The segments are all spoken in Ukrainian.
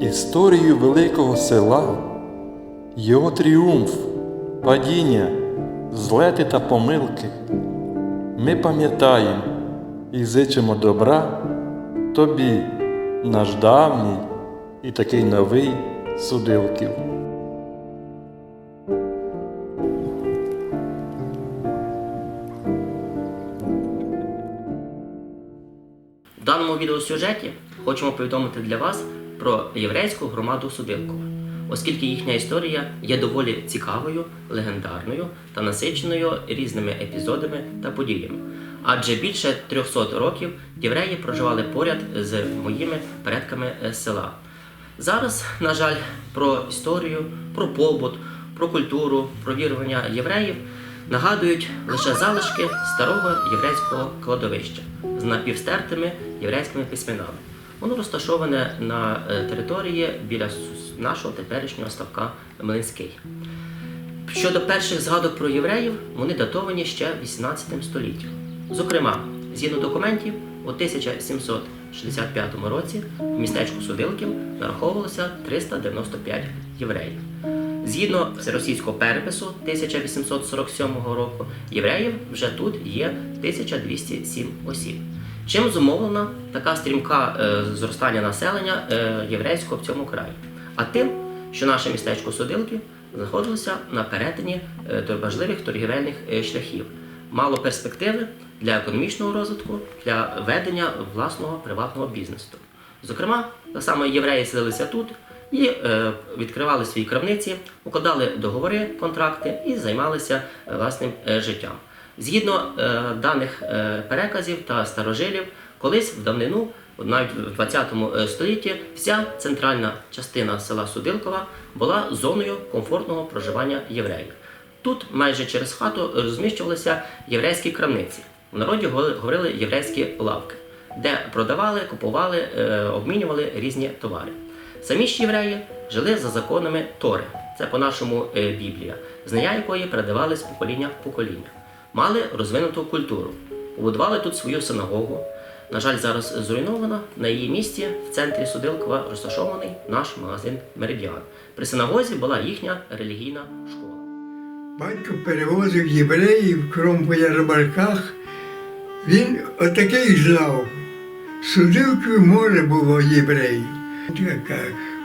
Історію великого села, його тріумф, падіння, злети та помилки ми пам'ятаємо і зичимо добра тобі, наш давній і такий новий судилків. В даному відеосюжеті хочемо повідомити для вас про єврейську громаду Судилкова, оскільки їхня історія є доволі цікавою, легендарною та насиченою різними епізодами та подіями. Адже більше 300 років євреї проживали поряд з моїми предками з села. Зараз, на жаль, про історію, про побут, про культуру, про вірування євреїв нагадують лише залишки старого єврейського кладовища з напівстертими єврейськими письменами. Воно розташоване на е, території біля нашого теперішнього ставка Млинський. Щодо перших згадок про євреїв, вони датовані ще 18 століттям. Зокрема, згідно документів, у 1765 році в містечку Судилків нараховувалося 395 євреїв. Згідно всеросійського перепису 1847 року, євреїв вже тут є 1207 осіб. Чим зумовлена така стрімка е, зростання населення е, єврейського в цьому краї? А тим, що наше містечко Судилки знаходилося на перетині важливих торгівельних е, шляхів, мало перспективи для економічного розвитку, для ведення власного приватного бізнесу. Зокрема, так само євреї селилися тут і відкривали свої крамниці, укладали договори, контракти і займалися власним життям. Згідно е, даних е, переказів та старожилів, колись в давнину, навіть в 20 столітті, вся центральна частина села Судилкова була зоною комфортного проживання євреїв. Тут майже через хату розміщувалися єврейські крамниці. В народі говорили єврейські лавки, де продавали, купували, е, обмінювали різні товари. Самі ж євреї жили за законами Тори, це по-нашому е, Біблія, знання якої передавали з покоління в покоління. Мали розвинуту культуру, побудували тут свою синагогу. На жаль, зараз зруйнована. На її місці в центрі Судилкова розташований наш магазин Меридіан. При синагозі була їхня релігійна школа. Батько перевозив євреїв кром по ярмарках. Він отакий знав. Судилкою море було євреїв.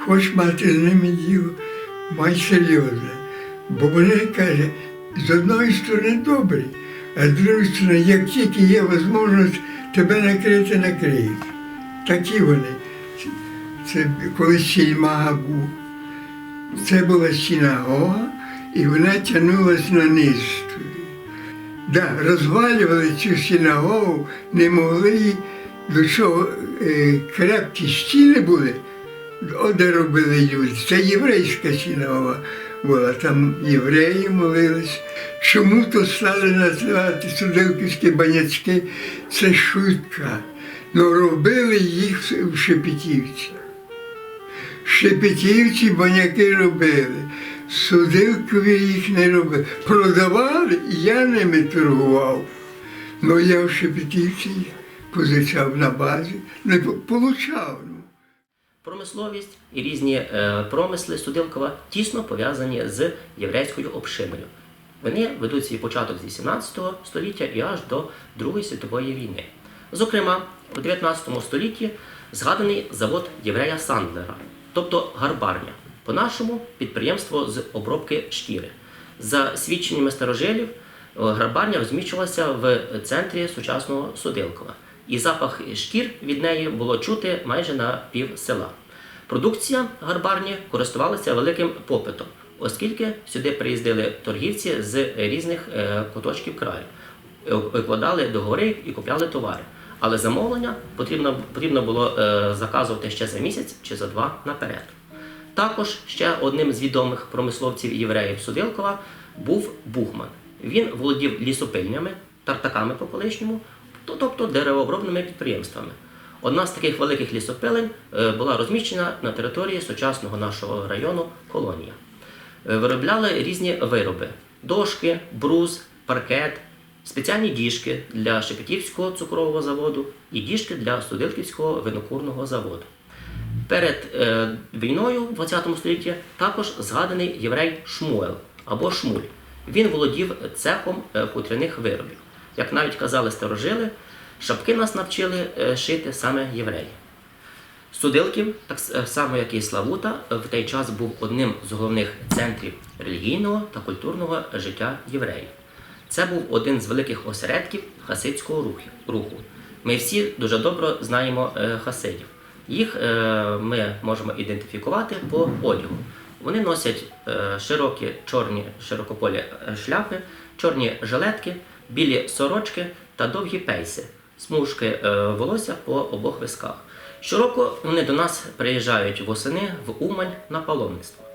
Хочеш мати з ними діло, май серйозне. Бо вони каже, з одної сторони добрі, а з другої сторони, як тільки є можливість тебе накрити, накриють. Такі вони. Це, колись сільмага був. Це була синагога, і вона тягнулася на низ. Да, розвалювали цю синагогу, не могли її до чого е, крепкі стіни були, оде робили люди. Це єврейська синагога була, там євреї молились. Чому то стали називати Судилківські баняцьки? Це шутка. Ну робили їх в Шепетівці. Шепетівці баняки робили, судилкові їх не робили. Продавали, і я ними торгував. Ну я в Шепетівці їх позичав на базі, не по- получав. Промисловість і різні е, промисли Судилкова тісно пов'язані з єврейською общиною. Вони ведуть свій початок з 18 століття і аж до Другої світової війни. Зокрема, у 19 столітті згаданий завод єврея Сандлера, тобто гарбарня, по-нашому підприємство з обробки шкіри. За свідченнями старожилів, е, гарбарня розміщувалася в центрі сучасного Судилкова, і запах шкір від неї було чути майже на пів села. Продукція гарбарні користувалася великим попитом, оскільки сюди приїздили торгівці з різних е, куточків краю, е, укладали договори і купляли товари. Але замовлення потрібно, потрібно було е, заказувати ще за місяць чи за два наперед. Також ще одним з відомих промисловців євреїв Судилкова був Бухман. Він володів лісопильнями, тартаками по колишньому, тобто деревообробними підприємствами. Одна з таких великих лісопилень е, була розміщена на території сучасного нашого району Колонія. Е, Виробляли різні вироби: дошки, брус, паркет, спеціальні діжки для Шепетівського цукрового заводу і діжки для Студилківського винокурного заводу. Перед е, війною в 20 столітті також згаданий єврей Шмуел або Шмуль. Він володів цехом хутряних виробів. Як навіть казали старожили, шапки нас навчили е, шити саме євреї. Судилків, так е, само як і Славута, в той час був одним з головних центрів релігійного та культурного життя євреїв. Це був один з великих осередків хасидського руху. Ми всі дуже добре знаємо е, хасидів. Їх ми можемо ідентифікувати по одягу. Вони носять широкі чорні широкополі шляпи, чорні жилетки, білі сорочки та довгі пейси, смужки е, волосся по обох висках. Щороку вони до нас приїжджають восени в Умань на паломництво.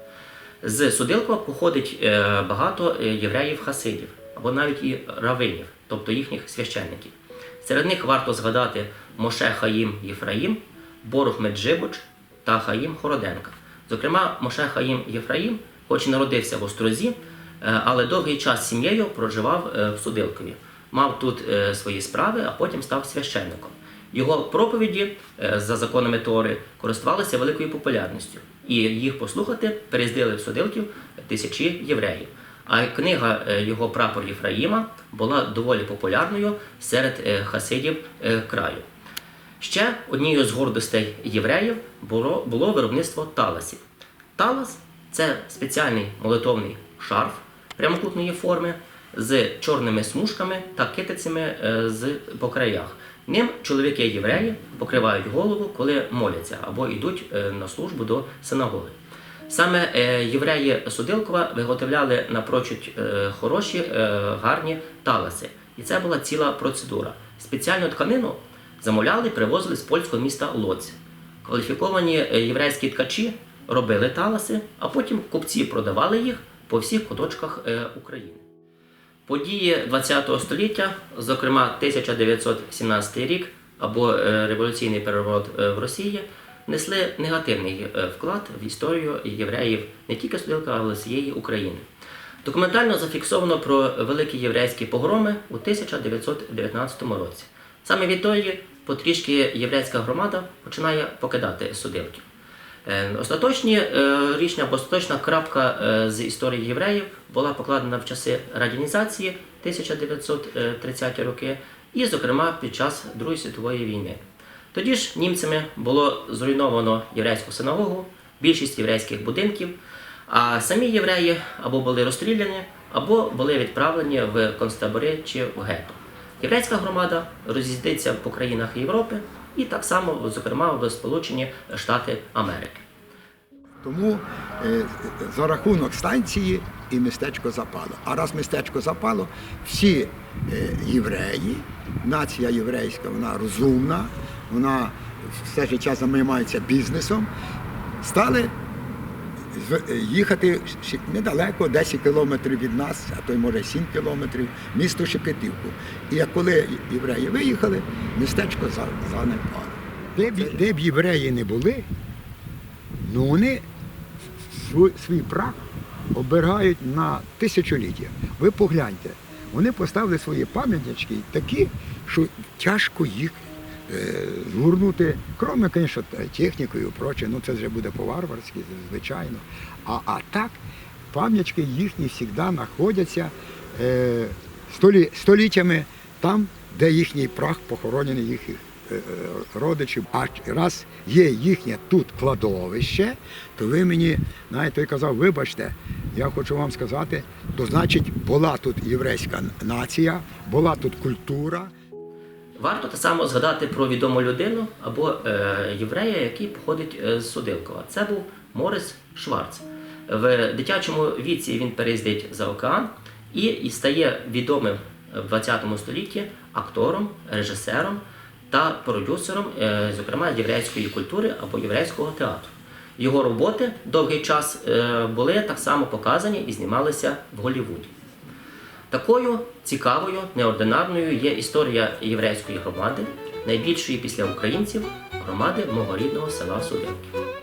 З Судилкова походить е, багато е, євреїв-хасидів або навіть і равинів, тобто їхніх священників. Серед них варто згадати Моше Хаїм Єфраїм, Борух Меджибуч та Хаїм Хороденка. Зокрема, Моше Хаїм Єфраїм, хоч і народився в Острозі, але довгий час сім'єю проживав е, в Судилкові. Мав тут е, свої справи, а потім став священником. Його проповіді е, за законами Тори користувалися великою популярністю, і їх послухати переїздили в Судилків тисячі євреїв. А книга е, його прапор Єфраїма була доволі популярною серед е, хасидів е, краю. Ще однією з гордостей євреїв було, було виробництво таласів. Талас це спеціальний молитовний шарф прямокутної форми з чорними смужками та китицями е, з, по краях. Ним чоловіки євреї покривають голову, коли моляться або йдуть е, на службу до синагоги. Саме е, євреї Судилкова виготовляли напрочуд хороші, гарні таласи. І це була ціла процедура. Спеціальну тканину замовляли привозили з польського міста Лоць. Кваліфіковані єврейські ткачі робили таласи, а потім купці продавали їх по всіх куточках е, України. Події ХХ століття, зокрема 1917 рік або е, революційний переворот е, в Росії, несли негативний вклад в історію євреїв не тільки Судилка, але й всієї України. Документально зафіксовано про великі єврейські погроми у 1919 році. Саме відтоді потрішки єврейська громада починає покидати Судилків. Е, Остаточні е, рішення остаточна крапка е, з історії євреїв була покладена в часи радянізації 1930-ті роки, і, зокрема, під час Другої світової війни. Тоді ж німцями було зруйновано єврейську синагогу, більшість єврейських будинків, а самі євреї або були розстріляні, або були відправлені в концтабори чи в гетто. Єврейська громада роз'їздиться по країнах Європи і так само, зокрема, в Сполучені Штати Америки. Тому е, за рахунок станції і містечко запало. А раз містечко запало, всі е, євреї, нація єврейська, вона розумна, вона все життя займається бізнесом, стали їхати недалеко, 10 кілометрів від нас, а то й може 7 кілометрів, місто Шепетівку. І коли євреї виїхали, містечко за- занепало. Де б, де б євреї не були, ну вони свій, свій прах обирають на тисячоліття. Ви погляньте, вони поставили свої пам'ятнички такі, що тяжко їх е, згорнути, кроме, звісно, технікою і проче, ну це вже буде по-варварськи, звичайно. А, а так, пам'ятки їхні завжди знаходяться е, столі, століттями там, де їхній прах похоронений їхніх е, е, родичів. А раз є їхнє тут кладовище, то ви мені, знаєте, казав, вибачте, я хочу вам сказати, то значить була тут єврейська нація, була тут культура. Варто так само згадати про відому людину або е, єврея, який походить е, з Судилкова. Це був Морис Шварц. В дитячому віці він переїздить за океан і, стає відомим в 20 столітті актором, режисером та продюсером, е, зокрема єврейської культури або єврейського театру. Його роботи довгий час були так само показані і знімалися в Голлівуді. Такою цікавою, неординарною є історія єврейської громади, найбільшої після українців громади мого рідного села Судилки.